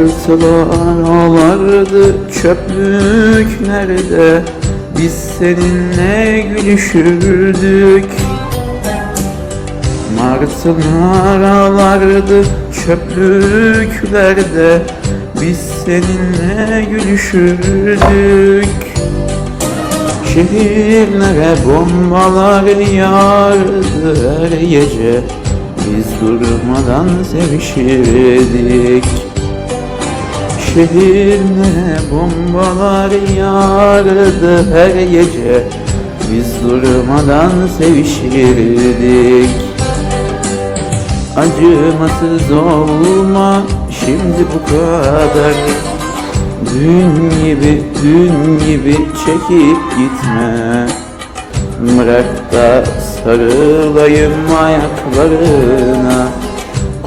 Martılar vardı çöplük nerede? Biz seninle gülüşürdük. Martılar vardı çöplüklerde. Biz seninle gülüşürdük. Şehirlere bombalar yağardı her gece. Biz durmadan sevişirdik Şehirlere bombalar yağardı her gece. Biz durmadan sevişirdik. Acımasız olma şimdi bu kadar. Dün gibi, dün gibi çekip gitme. Bırak da sarılayım ayaklarına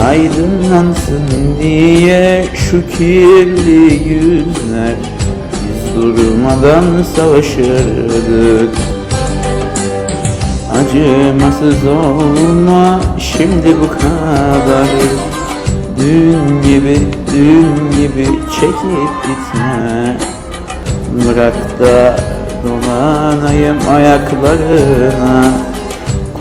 Aydınlansın diye şu kirli yüzler Biz durmadan savaşırdık. Acımasız olma şimdi bu kadar. Dün gibi, dün gibi çekip gitme. Bırak da dolanayım ayaklarına